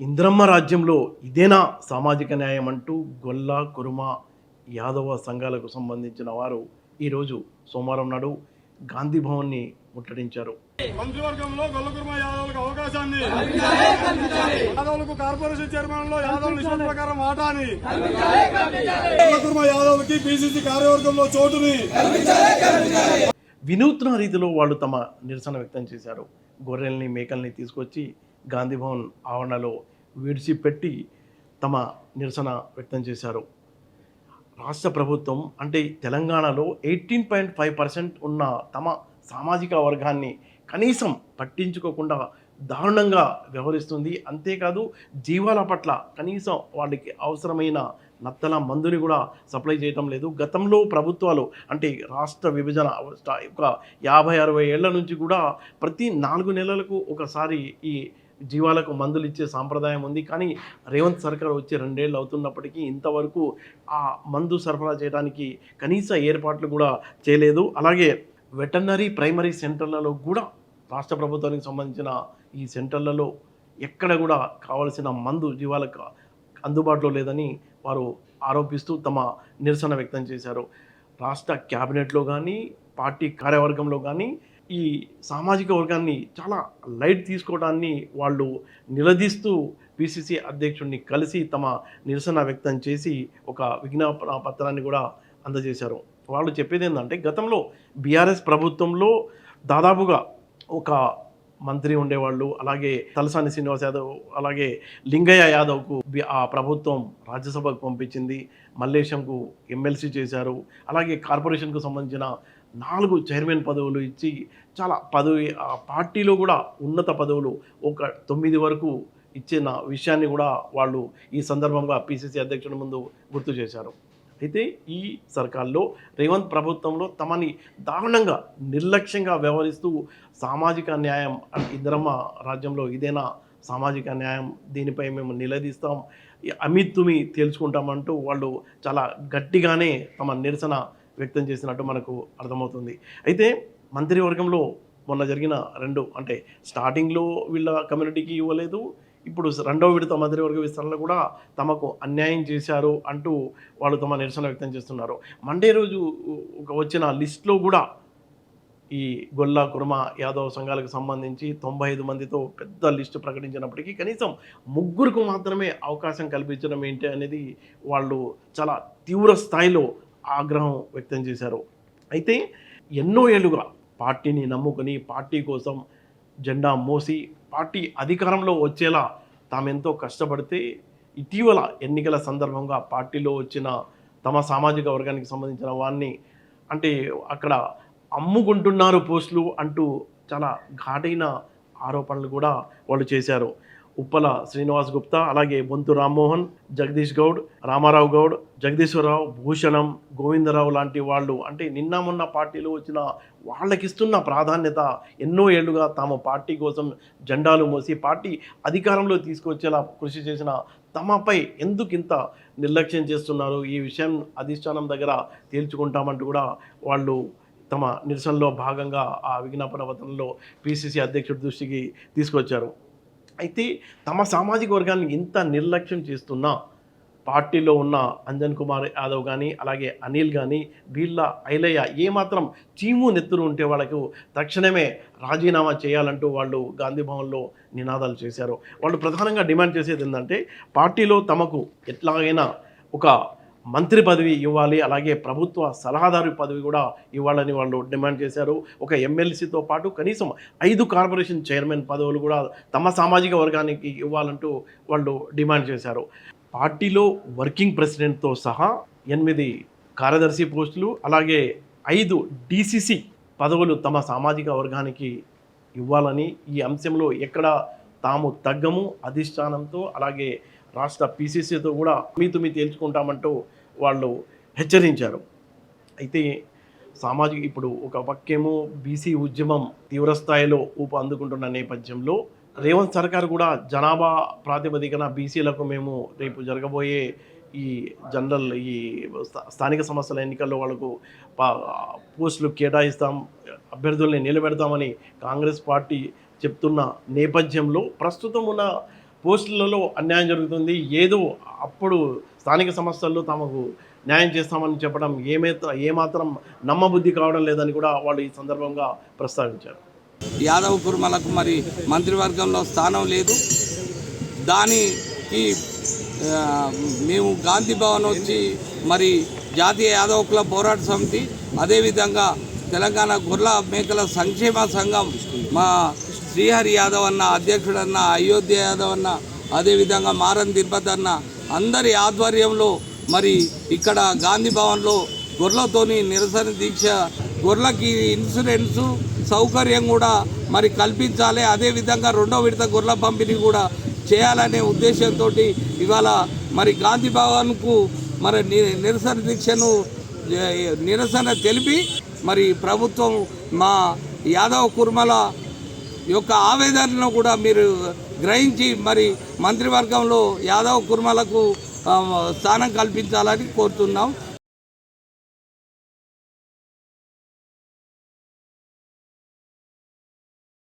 ఇంద్రమ్మ రాజ్యంలో ఇదేనా సామాజిక న్యాయం అంటూ గొల్ల కురుమ యాదవ సంఘాలకు సంబంధించిన వారు ఈరోజు సోమవారం నాడు గాంధీ భవన్ని ముట్టడించారు. మంత్రివర్గంలో గొల్లకుర్మ యాదవులకు అవకాశాన్ని. యాదవులకు కార్పొరేషన్ చైర్మన్లో యాదవ్ నిష్పత్తి ప్రకారం వాటాని. గొల్లకుర్మ యాదవులకి బీసీసీ కార్యవర్గంలో చోటుని. వినూత్న రీతిలో వాళ్ళు తమ నిరసన వ్యక్తం చేశారు. గొర్రెల్ని మేకల్ని తీసుకొచ్చి గాంధీభవన్ ఆవరణలో విడిచిపెట్టి తమ నిరసన వ్యక్తం చేశారు. రాష్ట్ర ప్రభుత్వం అంటే తెలంగాణలో ఎయిటీన్ పాయింట్ ఫైవ్ పర్సెంట్ ఉన్న తమ సామాజిక వర్గాన్ని కనీసం పట్టించుకోకుండా దారుణంగా వ్యవహరిస్తుంది. అంతేకాదు జీవాల పట్ల కనీసం వాళ్ళకి అవసరమైన నత్తల మందుని కూడా సప్లై చేయటం లేదు. గతంలో ప్రభుత్వాలు అంటే రాష్ట్ర విభజన ఒక యాభై అరవై ఏళ్ళ నుంచి కూడా ప్రతి నాలుగు నెలలకు ఒకసారి ఈ జీవాలకు మందులు ఇచ్చే సాంప్రదాయం ఉంది. కానీ రేవంత్ సర్కార్ వచ్చి రెండేళ్ళు అవుతున్నప్పటికీ ఇంతవరకు ఆ మందు సరఫరా చేయడానికి కనీస ఏర్పాట్లు కూడా చేయలేదు. అలాగే వెటర్నరీ ప్రైమరీ సెంటర్లలో కూడా రాష్ట్ర ప్రభుత్వానికి సంబంధించిన ఈ సెంటర్లలో ఎక్కడ కూడా కావలసిన మందు జీవాలకు అందుబాటులో లేదని వారు ఆరోపిస్తూ తమ నిరసన వ్యక్తం చేశారు. రాష్ట్ర క్యాబినెట్లో కానీ పార్టీ కార్యవర్గంలో కానీ ఈ సామాజిక వర్గాన్ని చాలా లైట్ తీసుకోవడాన్ని వాళ్ళు నిలదీస్తూ పిసిసి అధ్యక్షుడిని కలిసి తమ నిరసన వ్యక్తం చేసి ఒక విజ్ఞాపన పత్రాన్ని కూడా అందజేశారు. వాళ్ళు చెప్పేది ఏంటంటే గతంలో బీఆర్ఎస్ ప్రభుత్వంలో దాదాపుగా ఒక మంత్రి ఉండేవాళ్ళు అలాగే తలసాని శ్రీనివాస్ యాదవ్ అలాగే లింగయ్య యాదవ్కు ఆ ప్రభుత్వం రాజ్యసభకు పంపించింది మల్లేశంకు ఎమ్మెల్సీ చేశారు అలాగే కార్పొరేషన్కు సంబంధించిన నాలుగు చైర్మన్ పదవులు ఇచ్చి చాలా పదవి ఆ పార్టీలో కూడా ఉన్నత పదవులు ఒక తొమ్మిది వరకు ఇచ్చిన విషయాన్ని కూడా వాళ్ళు ఈ సందర్భంగా పిసిసి అధ్యక్షుడి ముందు గుర్తు చేశారు. అయితే ఈ సర్కార్లో రేవంత్ ప్రభుత్వంలో తమని దారుణంగా నిర్లక్ష్యంగా వ్యవహరిస్తూ సామాజిక న్యాయం అంటే ఇందిరమ్మ రాజ్యంలో ఇదేనా సామాజిక న్యాయం దీనిపై మేము నిలదీస్తాం ఈ అమిత్తుమి తేల్చుకుంటామంటూ వాళ్ళు చాలా గట్టిగానే తమ నిరసన వ్యక్తం చేసినట్టు మనకు అర్థమవుతుంది. అయితే మంత్రివర్గంలో మొన్న జరిగిన రెండు అంటే స్టార్టింగ్లో వీళ్ళ కమ్యూనిటీకి ఇవ్వలేదు ఇప్పుడు రెండవ విడత మంత్రివర్గ విస్తరణలో కూడా తమకు అన్యాయం చేశారు అంటూ వాళ్ళు తమ నిరసన వ్యక్తం చేస్తున్నారు. మండే రోజు ఒక వచ్చిన లిస్ట్లో కూడా ఈ గొల్ల కుర్మ యాదవ్ సంఘాలకు సంబంధించి తొంభై ఐదు మందితో పెద్ద లిస్టు ప్రకటించినప్పటికీ కనీసం ముగ్గురికి మాత్రమే అవకాశం కల్పించడం ఏంటి అనేది వాళ్ళు చాలా తీవ్ర స్థాయిలో ఆగ్రహం వ్యక్తం చేశారు. అయితే ఎన్నో ఏళ్ళుగా పార్టీని నమ్ముకొని పార్టీ కోసం జెండా మోసి పార్టీ అధికారంలో వచ్చేలా తామెంతో కష్టపడితే ఇటీవల ఎన్నికల సందర్భంగా పార్టీలో వచ్చిన తమ సామాజిక వర్గానికి సంబంధించిన వారిని అంటే అక్కడ అమ్ముకుంటున్నారు పోస్టులు అంటూ చాలా ఘాటైన ఆరోపణలు కూడా వాళ్ళు చేశారు. ఉప్పల శ్రీనివాస్ గుప్తా అలాగే బొంతు రామ్మోహన్ జగదీష్ గౌడ్ రామారావు గౌడ్ జగదీశ్వరరావు భూషణం గోవిందరావు లాంటి వాళ్ళు. అంటే నిన్న మొన్న పార్టీలు వచ్చిన వాళ్ళకిస్తున్న ప్రాధాన్యత ఎన్నో ఏళ్ళుగా తమ పార్టీ కోసం జెండాలు మోసి పార్టీ అధికారంలో తీసుకొచ్చేలా కృషి చేసిన తమపై ఎందుకు ఇంత నిర్లక్ష్యం చేస్తున్నారు ఈ విషయం అధిష్టానం దగ్గర తేల్చుకుంటామంటూ కూడా వాళ్ళు తమ నిరసనలో భాగంగా ఆ విజ్ఞాపన పత్రంలో పిసిసి అధ్యక్షుడి దృష్టికి తీసుకొచ్చారు. అయితే తమ సామాజిక వర్గాన్ని ఇంత నిర్లక్ష్యం చేస్తున్నా పార్టీలో ఉన్న అంజన్ కుమార్ యాదవ్ కానీ అలాగే అనిల్ కానీ వీళ్ళ ఐలయ్య ఏమాత్రం చీము నెత్తురు ఉంటే వాళ్ళకు తక్షణమే రాజీనామా చేయాలంటూ వాళ్ళు గాంధీ భవన్లో నినాదాలు చేశారు. వాళ్ళు ప్రధానంగా డిమాండ్ చేసేది ఏంటంటే పార్టీలో తమకు ఎట్లాగైనా ఒక మంత్రి పదవి ఇవ్వాలి అలాగే ప్రభుత్వ సలహాదారు పదవి కూడా ఇవ్వాలని వాళ్ళు డిమాండ్ చేశారు. ఒక ఎమ్మెల్సీతో పాటు కనీసం ఐదు కార్పొరేషన్ చైర్మన్ పదవులు కూడా తమ సామాజిక వర్గానికి ఇవ్వాలంటూ వాళ్ళు డిమాండ్ చేశారు. పార్టీలో వర్కింగ్ ప్రెసిడెంట్తో సహా ఎనిమిది కార్యదర్శి పోస్టులు అలాగే ఐదు డిసిసి పదవులు తమ సామాజిక వర్గానికి ఇవ్వాలని ఈ అంశంలో ఎక్కడ తాము తగ్గము. అధిష్టానంతో అలాగే రాష్ట్ర పీసీసీతో కూడా మీతుమీ తేల్చుకుంటామంటూ వాళ్ళు హెచ్చరించారు. అయితే సామాజిక ఇప్పుడు ఒక పక్కేమో బీసీ ఉద్యమం తీవ్రస్థాయిలో ఊపు అందుకుంటున్న నేపథ్యంలో రేవంత్ సర్కార్ కూడా జనాభా ప్రాతిపదికన బీసీలకు మేము రేపు జరగబోయే ఈ జనరల్ ఈ స్థానిక సంస్థల ఎన్నికల్లో వాళ్ళకు పా- పోస్టులు కేటాయిస్తాం అభ్యర్థుల్ని నిలబెడతామని కాంగ్రెస్ పార్టీ చెప్తున్న నేపథ్యంలో ప్రస్తుతం ఉన్న పోస్టులలో అన్యాయం జరుగుతుంది. ఏదో అప్పుడు స్థానిక సంస్థల్లో తమకు న్యాయం చేస్తామని చెప్పడం ఏమైతే ఏమాత్రం నమ్మబుద్ధి కావడం లేదని కూడా వాళ్ళు ఈ సందర్భంగా ప్రస్తావించారు. యాదవ్ కుర్మలకు మరి మంత్రివర్గంలో స్థానం లేదు. దానికి మేము గాంధీ భవన్ వచ్చి మరి జాతీయ యాదవ్ క్లబ్ పోరాట సమితి అదేవిధంగా తెలంగాణ గొర్రెల మేకల సంక్షేమ సంఘం మా శ్రీహరి యాదవ్ అన్న అధ్యక్షుడన్న అయోధ్య యాదవ్ అన్న అదేవిధంగా మారన్ తిరుపతి అన్న అందరి ఆధ్వర్యంలో మరి ఇక్కడ గాంధీ భవన్లో గొర్రెలతోని నిరసన దీక్ష గొర్రెలకి ఇన్సూరెన్సు సౌకర్యం కూడా మరి కల్పించాలి. అదేవిధంగా రెండో విడత గొర్రెల పంపిణీ కూడా చేయాలనే ఉద్దేశంతో ఇవాళ మరి గాంధీ భవన్కు మరి నిరసన దీక్షను నిరసన తెలిపి మరి ప్రభుత్వం మా యాదవ్ కుర్మల యొక్క ఆవేదనను కూడా మీరు గ్రహించి మరి మంత్రివర్గంలో యాదవ్ కుర్మలకు స్థానం కల్పించాలని కోరుతున్నాం.